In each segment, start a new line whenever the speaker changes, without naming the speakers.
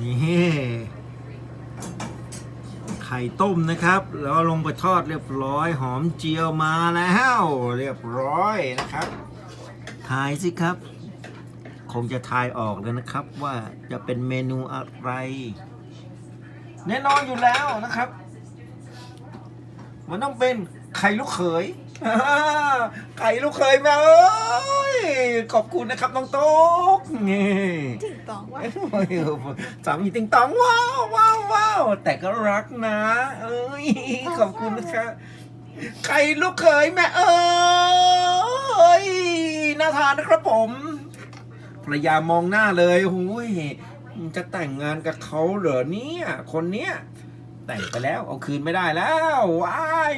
นี่ไข่ต้มนะครับ แล้วลงไปทอดเรียบร้อย หอมเจียวมาแล้วเรียบร้อยนะครับทายสิครับ คงจะทายออกแล้วนะครับว่าจะเป็นเมนูอะไร แน่นอนอยู่แล้วนะครับ มันต้องเป็นไข่ลูกเขย ไข่ลูกเขยแม่เอ้ยขอบคุณนะครับน้องโต๊กนี่
ถึงตองว่า
โอ้ยสามีติงตองว้าวว้าวว้าวแต่ก็รักนะ เอ้ยขอบคุณนะครับไข่ลูกเขยแม่เอ้ยน่าทานนะครับผมภรรยามองหน้าเลยโอ้ยจะแต่งงานกับเขาเหรอเนี่ย คนเนี้ยแต่งไปแล้วเอาคืนไม่ได้แล้วว้าย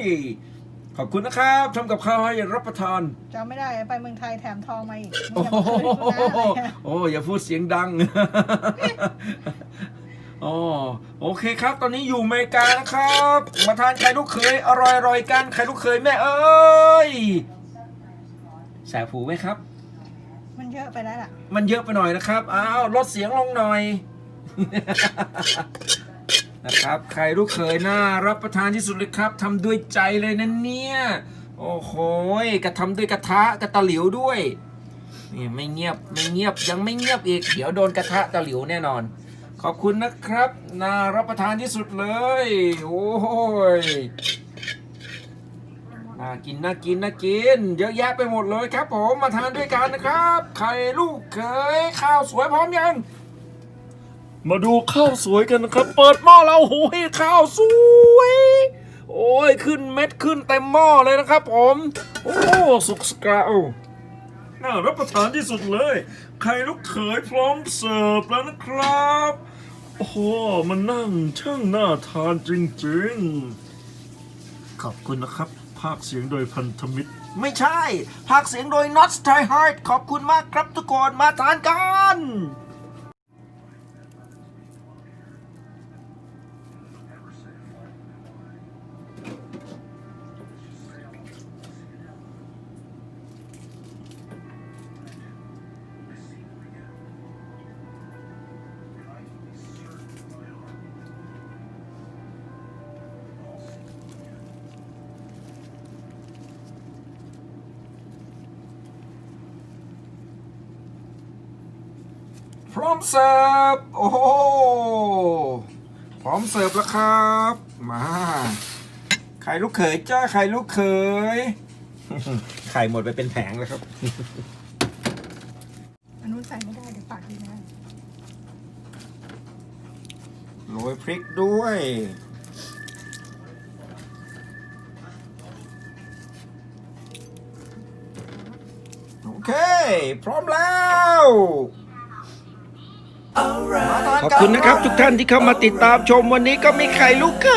ขอบคุณนะครับทำกับข้าวให้รับประทาน
จำไม่ได้ไปเมืองไทยแถมทองมาอีก
โอ้
มึง
โห
จะมาคืนกูนะอะไรเงี้ย
โอ้อย่าพูดเสียงดังอ๋อโอเคครับ ตอนนี้อยู่อเมริกานะครับ มาทานไข่ลูกเขยอร่อยๆกันไข่ลูกเขยแม่เอ้ยแสบหูไหมครับ
มันเยอะไปแล้วล่ะ
มันเยอะไปหน่อยนะครับอ้าวลดเสียงลงหน่อย นะครับไข่ลูกเขยน่ารับประทานที่สุดเลยครับทำด้วยใจเลยนะเนี่ย โอ้โหยกระทำด้วยกระทะกระตะหลิวด้วยนี่ไม่เงียบไม่เงียบยังไม่เงียบอีก เดี๋ยวโดนกระทะตะหลิวแน่นอน ขอบคุณนะครับ น่ารับประทานที่สุดเลย โอ้ยน่ากินน่ากินน่ากิน เยอะแยะไปหมดเลยครับผมมาทานด้วยกันนะครับ ไข่ลูกเขยข้าวสวยพร้อมยัง มาดูข้าวสวยกันนะครับ เปิดหม้อแล้วโอ้ยข้าวสวย โอ้ยขึ้นเม็ดขึ้นเต็มหม้อเลยนะครับ ผม โอ้สุกสกาวน่ารับประทานที่สุดเลยไข่ลูกเขยพร้อมเสิร์ฟแล้วนะครับ โอ้โหมันนั่งช่างน่าทานจริงๆ ขอบคุณนะครับ ภาคเสียงโดยพันธมิตร ไม่ใช่ ภาคเสียงโดย Not Try Hard ขอบคุณมากครับทุกคนมาทานกัน พร้อมเสิร์ฟโอ้โหพร้อมเสิร์ฟแล้วครับ มาไข่ลูกเขยจ้าไข่ลูกเขยไข่หมดไปเป็นแผงแล้วครับ
อันนู้นใส่ไม่ได้เดี๋ยวปากดีนะ
โรยพริกด้วยโอเค พร้อมแล้ว ขอบคุณนะครับ ทุกท่านที่เข้ามาติดตามชมวันนี้ก็มีไข่ลูกเข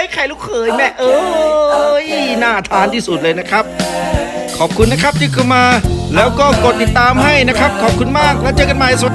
ยไข่ลูกเขยแม่เอ้ยน่าทานที่สุดเลยนะครับ ขอบคุณนะครับที่เข้ามา แล้วก็กดติดตามให้นะครับ ขอบคุณมากแล้วเจอกันใหม่สวัสดี